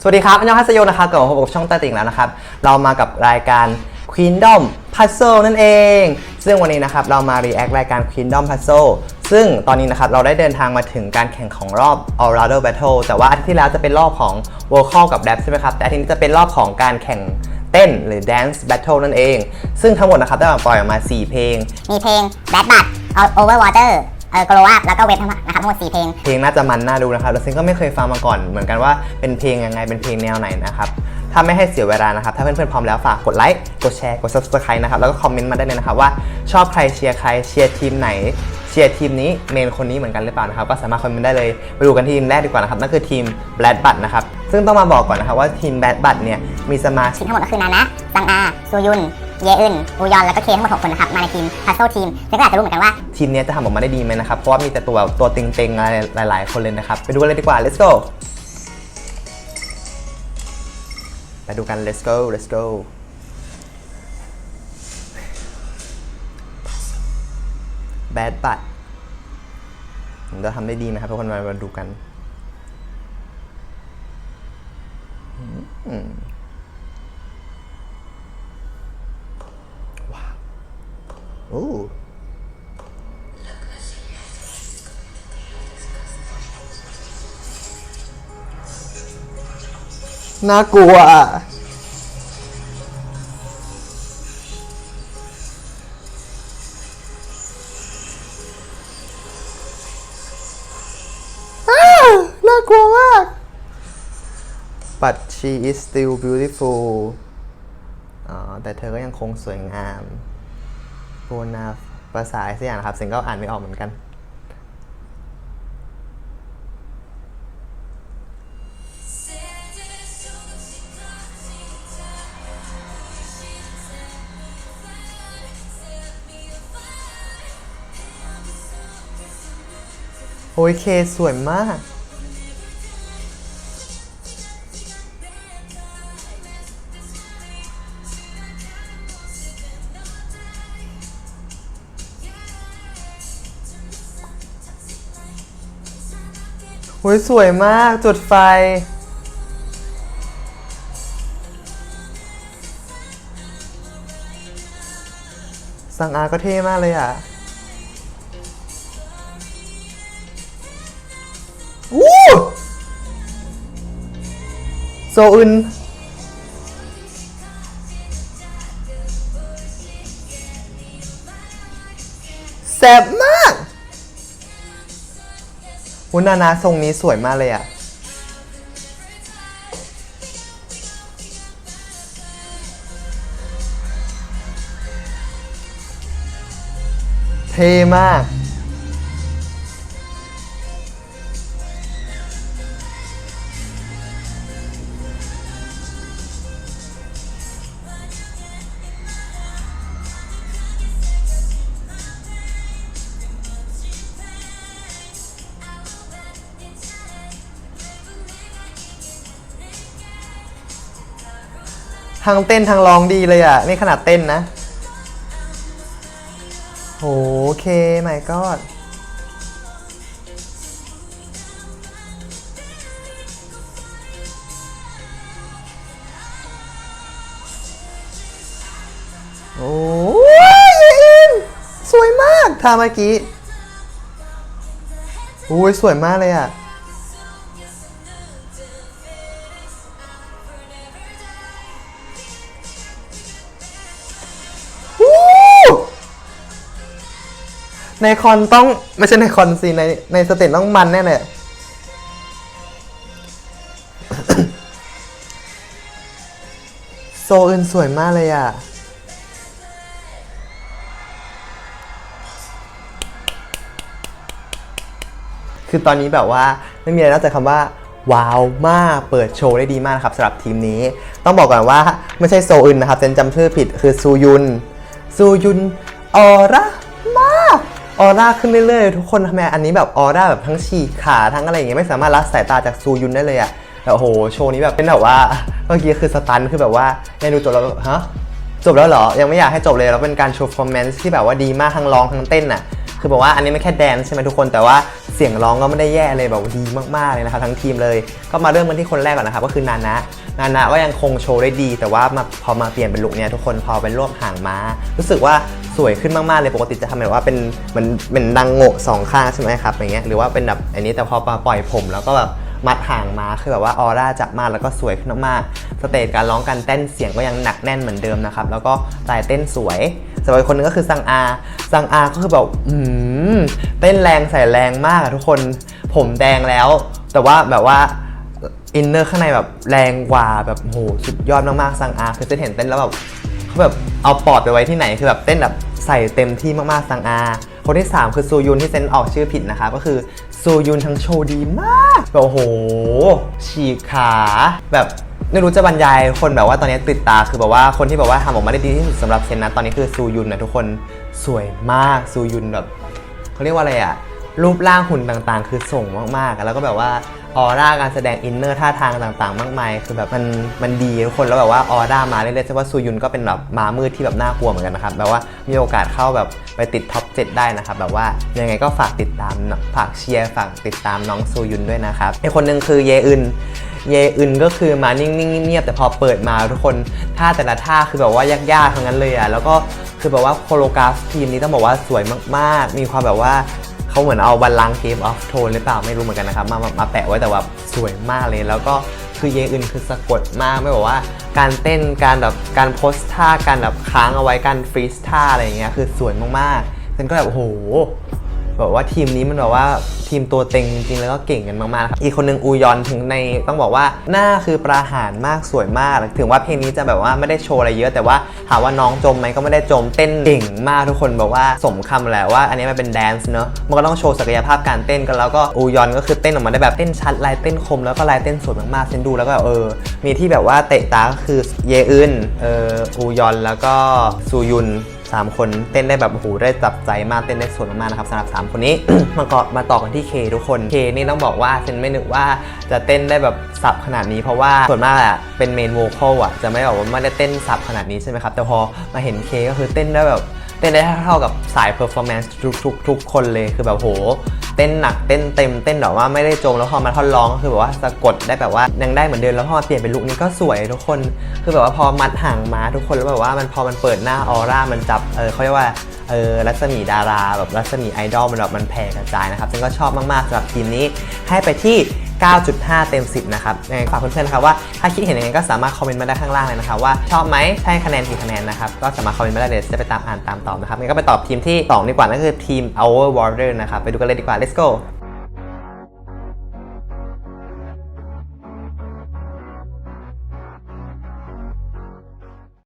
สวัสดีครับอันยองฮัสโยนะครับกลับมาพบกับช่องใต้ติ่งแล้วนะครับ เรามากับรายการ Queendom Puzzle นั่นเอง ซึ่งวันนี้นะครับเรามา react รายการ Queendom Puzzle ซึ่งตอนนี้นะครับเราได้เดินทางมาถึงการแข่งของรอบ All Rounder Battle แต่ว่าอาทิตย์ที่แล้วจะเป็นรอบของ Vocal กับ Rap ใช่ไหมครับ แต่อาทิตย์นี้จะเป็นรอบของการแข่งเต้นหรือ Dance Battle นั่นเอง ซึ่งทั้งหมดนะครับได้ปล่อยออกมา 4 เพลง มีเพลง Bad Bud Over Water เอ่อ Glow Up แล้วก็เวททั้งหมดนะครับทั้งหมด4เพลง เพลงน่าจะมันน่าดูนะครับแล้วซิงก็ไม่เคยฟังมาก่อนเหมือนกันว่าเป็นเพลงยังไงเป็นเพลงแนวไหนนะครับถ้าไม่ให้เสียเวลานะครับ ถ้าเพื่อนๆพร้อมแล้วฝากกดไลค์กดแชร์กด subscribe นะครับแล้วก็คอมเมนต์มาได้เลยนะครับว่าชอบใครเชียร์ใครเชียร์ทีมไหนเชียร์ทีมนี้เมนคนนี้เหมือนกันหรือเปล่านะครับก็สามารถคอมเมนต์ได้เลยไปดูกันที่ทีมแรกดีกว่านะครับนั่นคือทีม Bad b u d นะครับซึ่งต้องมาบอกก่อนนะครับว่าทีม Bad b u d เนี่ยมีสมาชิทีกมทั้งหมดก็คือนานะซังอาซูยุน เยอึนอูยอน แล้วก็เคทั้งหมด6คนนะครับ มาในทีม Puzzle Team ซึ่งก็อาจจะรู้เหมือนกันว่า ทีมเนี้ยจะทำออกมาได้ดีไหมนะครับ เพราะว่ามีแต่ตัวตัวเต็งๆอะไรหลาย ๆ คนเลยนะครับ ไปดูกันเลยดีกว่า let's go ไปดูกัน let's go let's go bad but ผมจะทำได้ดีไหมครับทุกคนมามาดูกัน อืม น่ากลัวอะอ้าวน่ากลัวมาก but she is still beautiful อ๋อ แต่เธอก็ยังคงสวยงามโบนาภาษาอะไรสักอย่างนะครับเสียงก็อ่านไม่ออกเหมือนกัน โอเค สวยมาก โอ้ยสวยมาก จุดไฟ สังอาก็เท่มากเลยอะ วู้โซอึนแซ่บมากวุ้นานาทรงนี้สวยมากเลยอะเท่มาก ทั้งเต้นทั้งร้องดีเลยอะ นี่ขนาดเต้นนะ โหเคไม่กอดโอ้ยอ็นสวยมากท่าเมื่อกี้ โอ้ยสวยมากเลยอะ ในคอนต้องไม่ใช่ในคอนสิในในสเตจต้องมันแน่เลยโซอื่นสวยมากเลยอะ คือตอนนี้แบบว่าไม่มีอะไรนอกจากคำว่าว้าวมาก เปิดโชว์ได้ดีมากนะครับสำหรับทีมนี้ ต้องบอกก่อนว่าไม่ใช่โซอึนนะครับเซนจำชื่อผิดคือซูยุน ซูยุนออร่ามาก ออร่าขึ้นเรื่อยๆ ทุกคนทำไมอันนี้แบบออร่าแบบทั้งฉีกขาทั้งอะไรอย่างเงี้ยไม่สามารถละสายตาจากซูยุนได้เลยอะแต่โอ้โหโชว์นี้แบบเป็นแบบว่าเมื่อกี้คือสตันคือแบบว่ายังดูจบแล้วฮะจบแล้วเหรอ ยังไม่อยากให้จบเลยแล้วเป็นการโชว์ฟอร์แมนซ์ที่แบบว่าดีมากทั้งร้องทั้งเต้นอะคือบอกว่าอันนี้ไม่แค่แดนใช่ไหมทุกคนแต่ว่า เสียงร้องก็ไม่ได้แย่เลยแบบดีมากๆเลยนะครับทั้งทีมเลย ก็มาเริ่มกันที่คนแรกก่อนนะครับก็คือนานะนานะก็ยังคงโชว์ได้ดี แต่ว่ามาพอมาเปลี่ยนเป็นลุคเนี่ยทุกคนพอเป็นรวบหางม้า รู้สึกว่าสวยขึ้นมากๆเลยปกติจะทำแบบว่าเป็นเหมือนเป็นดังโง่สองข้างใช่ไหมครับอย่างเงี้ยหรือว่าเป็นแบบอันนี้แต่พอมาปล่อยผมแล้วก็แบบ มัดห่างมาคือแบบว่าออร่าจับมากแล้วก็สวยขึ้นมากๆสเตจการร้องการเต้นเสียงก็ยังหนักแน่นเหมือนเดิมนะครับแล้วก็สายเต้นสวยสำหรับคนนึงก็คือซังอาซังอาก็คือแบบอืมเต้นแรงใส่แรงมากอะทุกคนผมแดงแล้ว แต่ว่าแบบว่าอินเนอร์ข้างในแบบแรงกว่าแบบโหสุดยอดมากๆซังอาคือเต้นเห็นเต้นแล้วแบบเขาแบบเอาปอดไปไว้ที่ไหนคือแบบเต้นแบบใส่เต็มที่มากๆซังอาคนที่ 3 คือซูยุนที่เซนออกชื่อผิดนะคะก็คือ ซูยุนทั้งโชว์ดีมากแบบโอ้โห ฉีกขา แบบไม่รู้จะบรรยายคนแบบว่าตอนนี้ติดตาคือแบบว่าคนที่แบบว่าทำออกมาได้ดีที่สุดสำหรับเซนนะตอนนี้คือซูยุนนะทุกคนสวยมากซูยุนแบบเขาเรียกว่าอะไรอะ รูปร่างหุ่นต่างๆ คือส่งมากๆ แล้วก็แบบว่าออร่าการแสดงอินเนอร์ท่าทางต่างๆ มากมาย คือแบบมันมันดีทุกคนแล้วแบบว่าออร่ามาเรื่อยๆใช่ว่าซูยุนก็เป็นแบบมามืดที่แบบน่ากลัวเหมือนกันนะครับแบบว่ามีโอกาสเข้าแบบไปติดท็อป7ได้นะครับแบบว่ายังไงก็ฝากติดตามฝากเชียร์ฝากติดตามน้องซูยุนด้วยนะครับอีกคนหนึ่งคือเยอึนเยอึนก็คือมานิ่งๆเงียบๆแต่พอเปิดมาทุกคนท่าแต่ละท่าคือแบบว่ายากๆทั้งนั้นเลยอะแล้วก็คือแบบว่าโคโรกราฟทีมนี้ต้องบอกว่าสวยมากๆ มีความแบบว่า เขาเหมือนเอาบัลลังก์เกมออฟโทนหรือเปล่าไม่รู้เหมือนกันนะครับมามามาแปะไว้แต่ว่าสวยมากเลย แล้วก็คือเยอึนคือสะกดมากไม่บอกว่าการเต้นการแบบการโพสท่าการแบบค้างเอาไว้การฟรีสท่าอะไรอย่างเงี้ยคือสวยมากๆฉันก็แบบโอ้โห แบบว่าทีมนี้มันแบบว่าทีมตัวเต็งจริงๆแล้วก็เก่งกันมากๆครับอีกคนหนึ่งอูยอนถึงในต้องบอกว่าหน้าคือประหารมากสวยมาก ถึงว่าเพลงนี้จะแบบว่าไม่ได้โชว์อะไรเยอะแต่ว่าถามว่าน้องจมไหมก็ไม่ได้จมเต้นเก่งมากทุกคนบอกว่าสมคำแหละว่าอันนี้มันเป็นแดนซ์เนอะมันก็ต้องโชว์ศักยภาพการเต้นกันแล้วก็อูยอนก็คือเต้นออกมาได้แบบเต้นชัดลายเต้นคมแล้วก็ลายเต้นสวยมากๆเซนดูแล้วก็เออ มีที่แบบว่าเตะตาก็คือเยอึนเอออูยอนแล้วก็ซูยุน สามคนเต้นได้แบบโอ้โหได้จับใจมากเต้นได้สวยมากๆนะครับสำหรับ 3 คนนี้ มาก็มาต่อกันที่เคทุกคนเคนี่ต้องบอกว่าเซนไม่นึกว่าจะเต้นได้แบบสับขนาดนี้เพราะว่าส่วนมากอะเป็นเมนโวคอลอะจะไม่แบบว่าไม่ได้เต้นสับขนาดนี้ใช่ไหมครับแต่พอมาเห็นเคก็คือเต้นได้แบบ เต้นได้เท่าๆกับสายเพอร์ฟอร์แมนซ์ทุกทุกทุกคนเลยคือแบบโห เต้นหนักเต้นเต็มเต้นแบบว่าไม่ได้จมแล้วพอมาท่อนร้องก็คือแบบว่าสะกดได้แบบว่ายังได้เหมือนเดิมแล้วพอมาเปลี่ยนเป็นลุคนี้ก็สวยทุกคน คือแบบว่าพอมัดห่างมาทุกคนแล้วแบบว่ามันพอมันเปิดหน้าออร่ามันจับเออเขาเรียกว่าเออรัศมีดาราแบบรัศมีไอดอลมันแบบมันแผ่กระจายนะครับซึ่งก็ชอบมากๆสำหรับทีมนี้ให้ไปที่ 9.5 เต็ม 10 นะครับยังไงฝากเพื่อนๆนะครับว่าถ้าคิดเห็นยังไงก็สามารถคอมเมนต์มาได้ข้างล่างเลยนะครับว่าชอบไหมให้คะแนนกี่คะแนนนะครับก็สามารถคอมเมนต์มาได้เลยจะไปตามอ่านตามตอบนะครับงั้นก็ไปตอบทีมที่สองดีกว่านั่นคือทีม Our Warrior นะครับไปดูกันเลยดีกว่า let's go